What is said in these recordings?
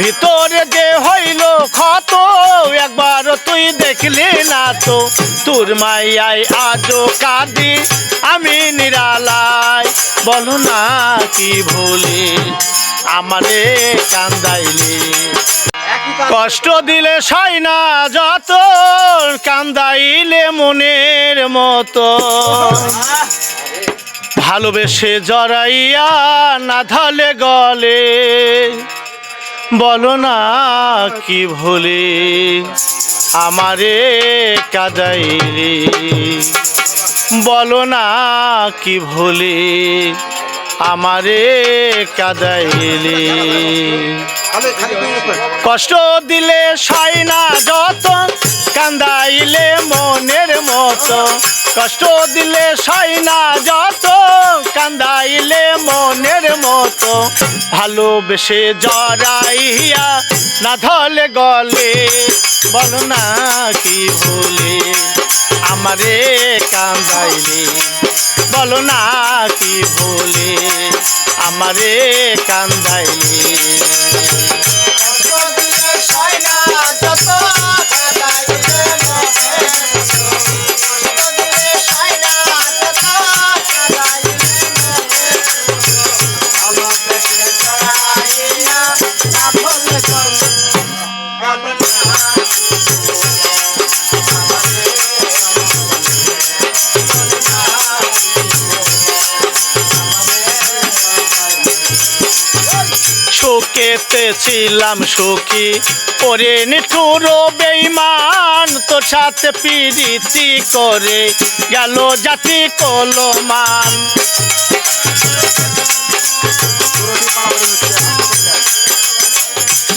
ভিতরে যে হইল ক্ষত, একবার তুই দেখলি না তো। তোর মাইয়াই আজও কাঁদি, আমি নিরালাই বলো না কি ভুলি, আমারে কান্দাইলি। কষ্ট দিলে সাই না যত কান্দাইলে মনের মতো ভালোবেসে জড়াইয়া না ধালে গলে। বলো না কি ভুলে? আমারে কাদাইলে। বলো না কি ভুলে? আমারে কাদাইলি। কষ্ট দিলে সাই না যত, কান্দাইলে মনের মতো। কষ্ট দিলে সাই না যত, কান্দাইলে মনের মতো। ভালোবেসে জড়াইয়া না ধলে গলে, বল না কি ভুলে। আমারে কান্দাইলে, বলো না কি ভুলে। আমারে কান্দাইলে। সুখেতে ছিলাম সুখী। ওরে নিঠুর বেইমান তোর সাথে পিরিতি করে গেল জাতি কলমান।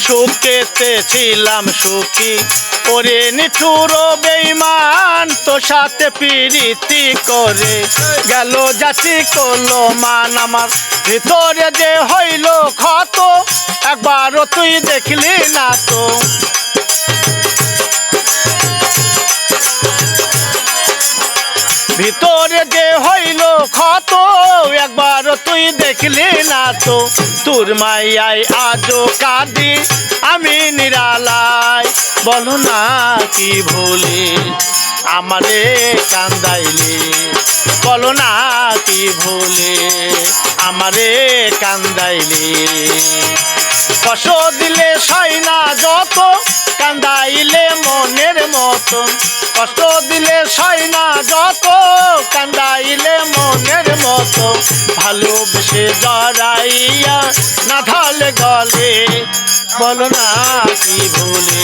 সুখেতে ছিলাম সুখী। ওরে নিঠুর বেইমান তোর সাথে পিরিতি করে গেল জাতি কলমান আমার। ভিতরে যে হইল ক্ষত, একবারও তুই দেখলি না তো। ভিতরে যে হইল ক্ষত একবার তুই দেখলি না তো। তোর মাইয়াই আজও কাঁদি, আমি নিরালাই বলো না কি ভুলি? আমারে কান্দাইলি, বলো না কি ভুলি, আমারে কান্দাইলি। কষ দিলে সাই না যত, কান্দাইলে মনের মতো কষ্ট দিলে সাই না যত, কান্দাইলে মনের মতো ভালোবেসে জড়াইয়া না ঢালে গলে, বলো না কি ভুলে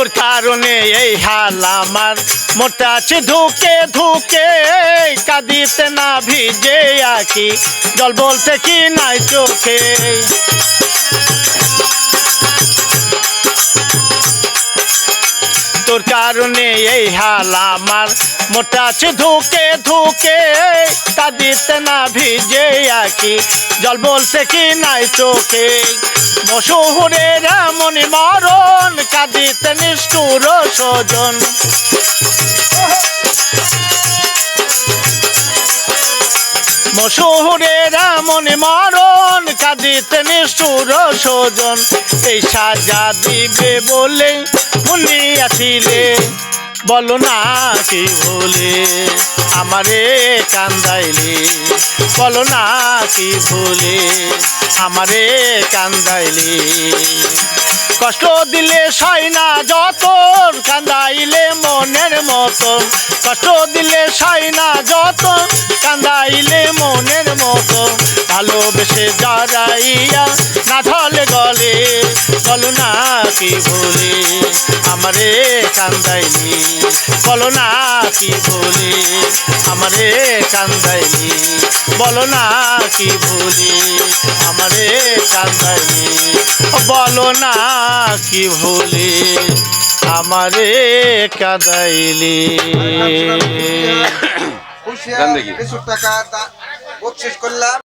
তোর কারণে এই হাল আমার। মোটা আছে, ধুকে ধুকে কাঁদিতে না ভিজে আঁকি। জল বলতে কি নাই চোখে। তোর কারণে এই হাল আমার। মোটা আছে, ধুকে ধুকে কাঁদিতে না ভিজে আঁকি। জল বলতে কি নাই চোখে। মশুহুরের মনি মরণ কাঁদিতে নিষ্ঠুর স্বজন। মশুহুরের মনে মরণ কাঁদিতে নিষ্ঠুর স্বজন। এই সাজা দিবে বলে মুনি আসিলে বলো না কি ভুলে আমারে কান্দাইলে। বলো না কি ভুলে আমারে কান্দাইলে। কষ্ট দিলে সাই না যত কান্দাইলে মনের মতন। কষ্ট দিলে সাই না যত কান্দাইলে মনের মতন। মতো ভালোবেসে জড়াইয়া না ধলে গলে, বলো না কি ভুলে, আমারে কান্দাইনি বলো না কি ভুলে, আমারে কান্দাইনি বলো না কি ভুলে, আমারে কান্দাইনি বলো না কি ভুলে আমারে কাদাইলি। গান দেখি। কিছু টাকা বকশিস করলাম।